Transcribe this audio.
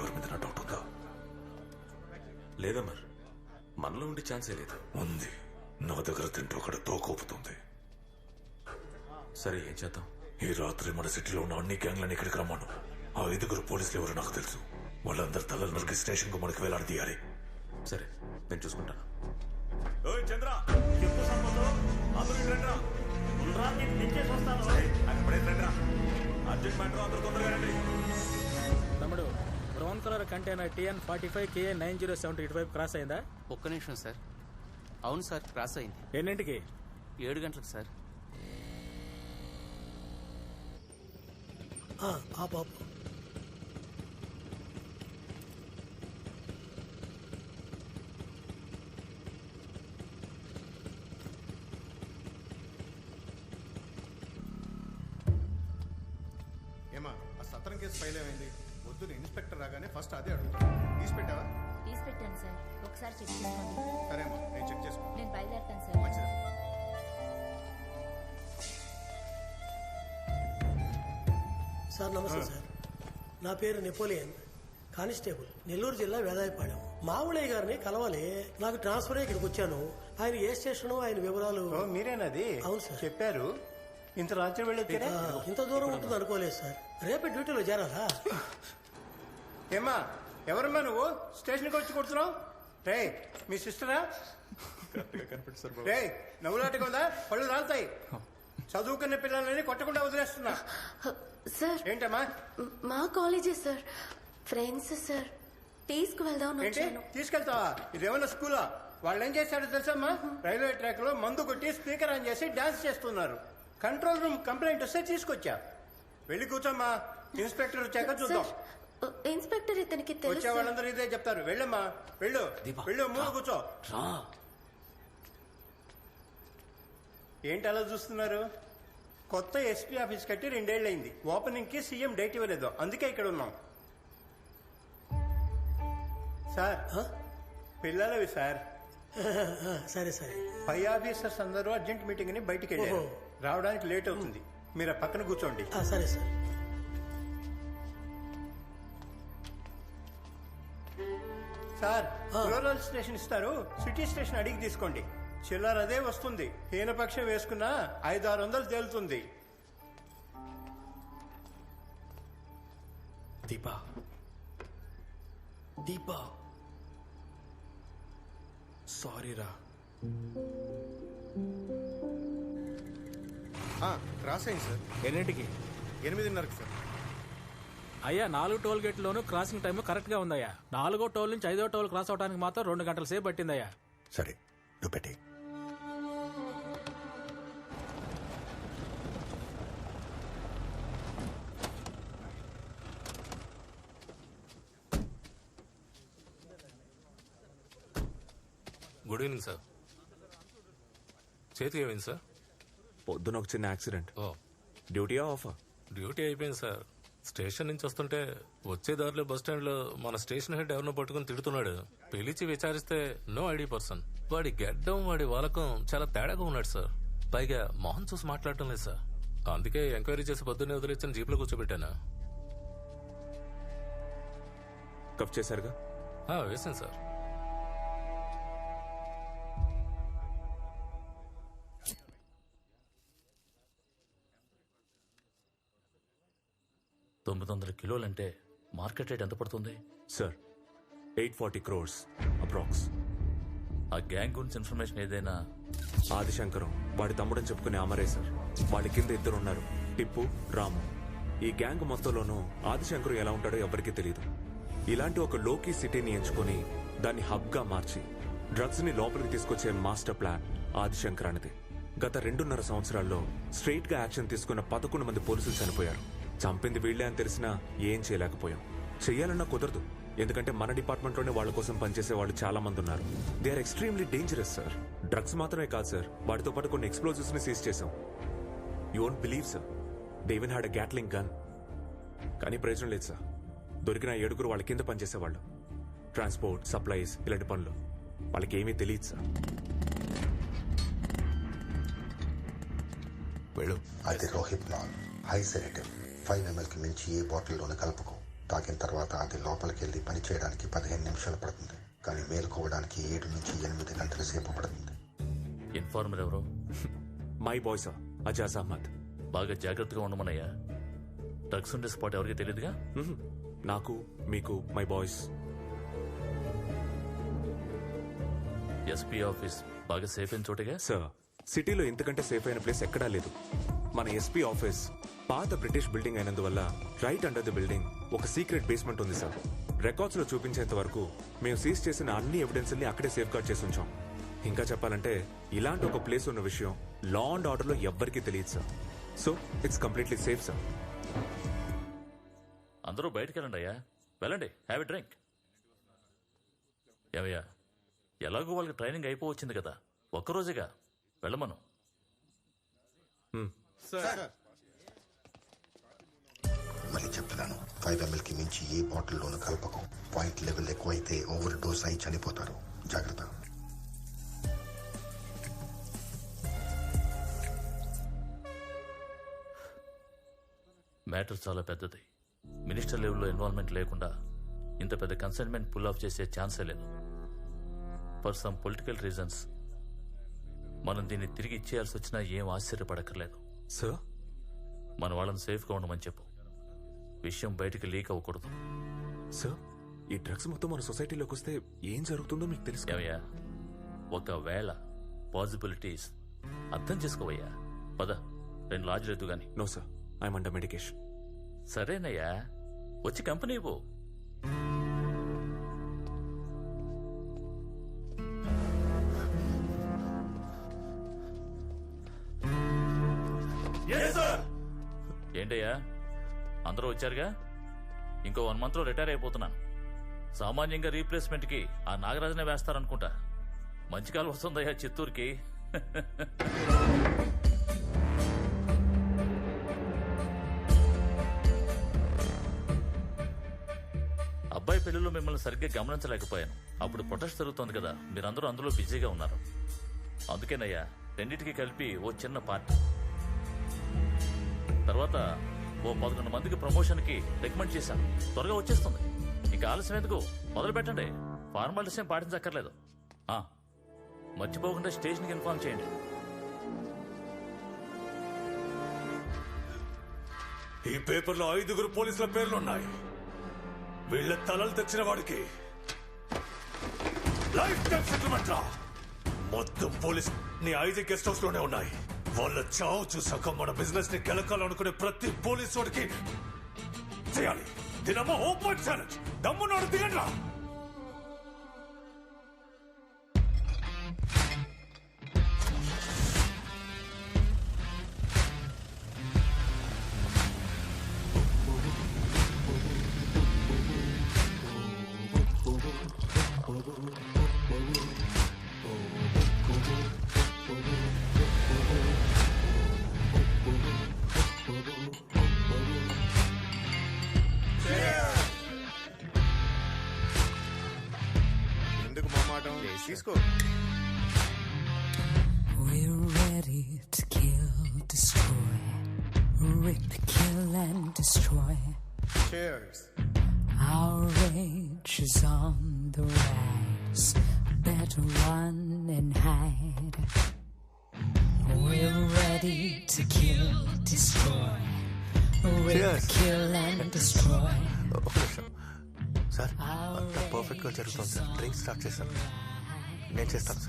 ఎవరి మీద డౌట్ ఉందా? లేదమ్మా మనలో ఉండే ఛాన్సే లేదు. ఉంది. నా దగ్గర తింటూ ఒకటి తోకోపుతుంది. సరే ఏం చేద్దాం? ఈ రాత్రి మన సిటీలో ఉన్న అన్ని గ్యాంగ్లను ఇక్కడికి రమ్మను. ఆ ఐదుగురు పోలీసులు ఎవరో నాకు తెలుసు. వాళ్ళందరి తలలు నరికి స్టేషన్కు మనకి వేలాడదీయాలి సరే నేను చూసుకుంటాను. చంద్ర! చెప్పు ఉండరా వస్తాను. అర్జెంట్ మ్యాటర్ అందరూ తొందరగా రండి. తమ్ముడు brown colour container TN forty five KA nine zero seven eight five cross అయిందా? ఒక్క నిమిషం సార్. అవును సార్ క్రాస్ అయింది. ఎన్నింటికి? ఏడు గంటలకు సార్. ఆ పాప ఏమా ఆ సత్రం కేసు ఫైల్ ఏమైంది? వద్దు ఇన్స్పెక్టర్ రాగానే ఫస్ట్ అదే అడుగుతా. తీసి పెట్టావా? తీసి పెట్టాను సార్. ఒకసారి చెక్ చేసుకోండి. సరేమ్మా నేను చెక్ చేసుకో. నేను బయలుదేరుతాను సార్. మంచిది. సార్ నమస్తే సార్. నా పేరు నెపోలియన్. కానిస్టేబుల్ నెల్లూరు జిల్లా వేదాయపాడెం మావుళయ్య గారిని కలవాలి. నాకు ట్రాన్స్ఫర్ అయ్యి ఇక్కడికి వచ్చాను. ఆయన ఏ స్టేషన్ ఆయన వివరాలు ఓ మీరేనది? అవును సార్. చెప్పారు. ఇంత రాత్రి ఆ, ఇంత దూరం ఉంటుంది అనుకోలేదు సార్. రేపే డ్యూటీలో చేరాలా? ఏమ్మా ఎవరమ్మా నువ్వు? స్టేషన్కి వచ్చి కొడుతున్నావు? రే మీ సిస్టరా? రే నవ్వులాటగా ఉందా? పళ్ళు రాలుతాయి. చదువుకున్న పిల్లలని కొట్టకుండా వదిలేస్తున్నా. సార్. ఏంటమ్మా? మా కాలేజే సార్. Friends sir. తీసుకువెళ్దామని ఏంటి? తీసుకెళ్తావా? ఇదేమన్నా స్కూలా? వాళ్ళు ఏం చేశారో తెలుసమ్మా రైల్వే ట్రాక్లో మందు కొట్టి స్పీకర్ ఆన్ చేసి డాన్స్ చేస్తున్నారు. కంట్రోల్ రూమ్ కంప్లైంట్ వస్తే తీసుకొచ్చా? వెళ్ళి కూర్చోమ్మా. ఇన్స్పెక్టర్ వచ్చాక చూద్దాం. ఇన్స్పెక్టర్ ఇతనికి వచ్చే తెలుసు వాళ్ళందరూ ఇదే చెప్తారు. వెళ్ళమ్మా. వెళ్ళు. వెళ్ళు మూడు కూర్చో. ఏంటి అలా చూస్తున్నారు? కొత్త ఎస్పీ ఆఫీస్ కట్టి రెండేళ్ళైంది ఓపెనింగ్కి సీఎం డేట్ ఇవ్వలేదు. అందుకే ఇక్కడ ఉన్నాం. సార్? పిల్లలవి సార్. సరే సరే. పై ఆఫీసర్స్ అందరూ అర్జెంట్ మీటింగ్ అని బయటికి వెళ్ళారు. రావడానికి లేట్ అవుతుంది. మీరు ఆ పక్కన కూర్చోండి. ఆ, సరే సార్. సార్ ఆ. రూరల్ స్టేషన్ ఇస్తారు. సిటీ స్టేషన్ అడిగి తీసుకోండి. చిల్లర అదే వస్తుంది. హీనపక్షం వేసుకున్నా ఐదు ఆరు వందలు తేలుతుంది. దీపా. దీపా. సారీ రా ఆ, క్రాస్ అయింది సార్. ఎన్నింటికి? ఎనిమిదిన్నరకు సార్. అయ్యా నాలుగు టోల్ గేట్లోనూ క్రాసింగ్ టైం కరెక్ట్గా ఉందయ్యా. నాలుగో టోల్ నుంచి ఐదో టోల్ క్రాస్ అవడానికి మాత్రం రెండు గంటల సేపు పట్టిందయ్యా. సరే నువ్వు పెట్టి గుడ్ ఈవినింగ్ సార్. చేతికి ఏమైంది సార్? పొద్దున ఒక చిన్న యాక్సిడెంట్. ఓ. డ్యూటీయా ఆఫా డ్యూటీ అయిపోయింది సార్. స్టేషన్ నుంచి వస్తుంటే వచ్చే దారిలో బస్ స్టాండ్లో మన స్టేషన్ హెడ్ ఎవరినో పట్టుకుని తిడుతున్నాడు. పిలిచి విచారిస్తే నో ఐడి పర్సన్. వాడి గెడ్డం వాడి వాలకం చాలా తేడాగా ఉన్నాడు సార్. పైగా మొహం చూసి మాట్లాడటం లేదు సార్. అందుకే ఎంక్వైరీ చేసి పొద్దున్నే వదిలేసిన జీప్లో కూర్చోబెట్టాను. కఫ్ చేశారుగా? ఆ, వేసాను సార్. తొమ్మిది వందల కిలోలంటే మార్కెట్ రేట్ ఎంత పడుతుంది? Sir eight forty crores approx. ఆ గ్యాంగ్ గురించి ఇన్ఫర్మేషన్ ఏదైనా? ఆదిశంకరం వాడి తమ్ముడని చెప్పుకునే అమరే సార్. వాళ్ళ కింద ఇద్దరు ఉన్నారు టిప్పు రాము. ఈ గ్యాంగ్ మొత్తంలోనూ ఆదిశంకరం ఎలా ఉంటాడో ఎవరికీ తెలియదు ఇలాంటి ఒక లోకీ సిటీని ఎంచుకొని దాన్ని హబ్గా మార్చి డ్రగ్స్ని లోపలికి తీసుకొచ్చే మాస్టర్ ప్లాన్ ఆదిశంకర్ అనేది గత రెండున్నర సంవత్సరాల్లో స్ట్రైట్గా యాక్షన్ తీసుకున్న పదకొండు మంది పోలీసులు చనిపోయారు. చంపింది వీళ్ళే అని తెలిసినా ఏం చేయలేకపోయాం. చెయ్యాలన్నా కుదరదు. ఎందుకంటే మన డిపార్ట్మెంట్లోనే వాళ్ళ కోసం పనిచేసే వాళ్ళు చాలా మంది ఉన్నారు they are extremely dangerous sir drugs మాత్రమే కాదు సార్ వాటితో పాటు కొన్ని ఎక్స్ప్లోజివ్స్ని సీజ్ చేశాం. You believe sir Devin had a gatling gun కానీ ప్రయోజనం లేదు సార్ దొరికిన ఏడుగురు వాళ్ళ కింద పనిచేసేవాళ్ళు. ట్రాన్స్పోర్ట్ సప్లైస్ ఇలాంటి పనులు. వాళ్ళకి ఏమీ తెలియదు సార్ వెళ్ళు. అది Rohit non high selective five ఎంఎల్కి మించి ఏ బాటిల్లోనే కలుపుకో. తాగిన తర్వాత అది లోపలికి వెళ్ళి పని చేయడానికి పదిహేను నిమిషాలు పడుతుంది. కానీ మేలుకోవడానికి ఏడు నుంచి ఎనిమిది గంటల సేపు పడుతుంది. ఇన్ఫార్మర్ ఎవరు? My boy sir Ajaz Ahmed. బాగా జాగ్రత్తగా ఉండమనయ్యా డ్రగ్స్ ఉండే స్పాట్ ఎవరికి తెలియదుగా. నాకు మీకు మై బాయ్స్. ఎస్పీ ఆఫీస్ బాగా సేఫ్ అయిన చోటగా? సార్ సిటీలో ఇంతకంటే సేఫ్ అయిన ప్లేస్ ఎక్కడా లేదు. మన ఎస్పీ ఆఫీస్ పాత బ్రిటిష్ బిల్డింగ్ అయినందువల్ల రైట్ అండర్ ది బిల్డింగ్ ఒక సీక్రెట్ బేస్మెంట్ ఉంది సార్. రికార్డ్స్లో చూపించేంత వరకు మేము సీజ్ చేసిన అన్ని ఎవిడెన్స్ని అక్కడే సేఫ్ గార్డ్ చేసి ఉంచాం. ఇంకా చెప్పాలంటే ఇలాంటి ఒక ప్లేస్ ఉన్న విషయం లా అండ్ ఆర్డర్లో ఎవ్వరికీ తెలియదు sir. So it's completely safe sir అందరూ బయటికి వెళ్ళండి అయ్యా. వెళ్ళండి హ్యావ్ డ్రింక్ ఏమయ్యా ఎలాగో వాళ్ళకి ట్రైనింగ్ అయిపోవచ్చింది కదా. ఒక్కరోజుగా వెళ్ళమను. మళ్ళీ చెప్తున్నాను. ఫైవ్ ఎంఎల్కి మించి ఏ బాటిల్లోనూ కలపకు. పాయింట్ లెవెల్ ఎక్కువైతే ఓవర్ డోస్ అయి చనిపోతారు. జాగ్రత్త. మ్యాటర్ చాలా పెద్దది. మినిస్టర్ లెవెల్లో ఇన్వాల్వ్మెంట్ లేకుండా ఇంత పెద్ద కన్సైన్మెంట్ పుల్ ఆఫ్ చేసే ఛాన్సే లేదు. ఫర్ సమ్ పొలిటికల్ రీజన్స్ మనం దీన్ని తిరిగి ఇచ్చేయాల్సి వచ్చినా ఏం ఆశ్చర్యపడక్కర్లేదు. సార్ మన వాళ్ళని సేఫ్గా ఉండమని చెప్పు. విషయం బయటికి లీక్ అవ్వకూడదు. సార్ ఈ డ్రగ్స్ మొత్తం మన సొసైటీలోకి వస్తే ఏం జరుగుతుందో మీకు తెలుసు? ఏమయ్యా? ఒకవేళ పాసిబిలిటీస్ అర్థం చేసుకోవయ్యా. పద రెండు లాడ్జ్లు ఎద్దు గాని. No sir I'm under medication సరేనయ్యా. వచ్చి కంపెనీ ఇవ్వు ఏంటయ్యా? అందరూ వచ్చారుగా? ఇంకో వన్ మంత్లో రిటైర్ అయిపోతున్నాను. సామాన్యంగా రీప్లేస్మెంట్కి ఆ నాగరాజనే వేస్తారనుకుంటా. మంచి కాలం వస్తుందయ్యా చిత్తూరుకి. అబ్బాయి పెళ్ళిలో మిమ్మల్ని సరిగ్గా గమనించలేకపోయాను. అప్పుడు ప్రొటెస్ట్ జరుగుతోంది కదా మీరందరూ అందులో బిజీగా ఉన్నారు. అందుకేనయ్యా రెండింటికి కలిపి ఓ చిన్న పార్టీ. తర్వాత ఓ పదకొండు మందికి ప్రమోషన్కి రికమెండ్ చేశాను. త్వరగా వచ్చేస్తుంది. ఇంకా ఆలస్యం ఎందుకు? మొదలు పెట్టండి. ఫార్మాలిటీస్ ఏం పాటించక్కర్లేదు. ఆ, మర్చిపోకుండా స్టేషన్కి ఇన్ఫార్మ్ చేయండి. ఈ పేపర్లో ఐదుగురు పోలీసుల పేర్లున్నాయి. వీళ్ళ తలలు తెచ్చిన వాడికి లైఫ్ టైం సెటిల్మెంట్ రా మొత్తం పోలీస్ నీ ఐదు గెస్ట్ హౌస్లోనే ఉన్నాయి. వాళ్ళ చావు చూసాక మన బిజినెస్ని గెలకాలనుకునే ప్రతి పోలీస్ వాడికి చేయాలి. దినమో ఓపెన్ ఛాలెంజ్ దమ్మునోడు దిగండి మొహమాటం తీసుకో We're ready to kill, destroy, rip, kill, and destroy. Cheers. Our rage is on the rise. Better run and hide. We're ready to kill, destroy, rip, Cheers. kill, and destroy. ఒక నిమిషం sir అంతా perfect గా జరుగుతుంది sir drink start చేశాను నేను చేస్తాను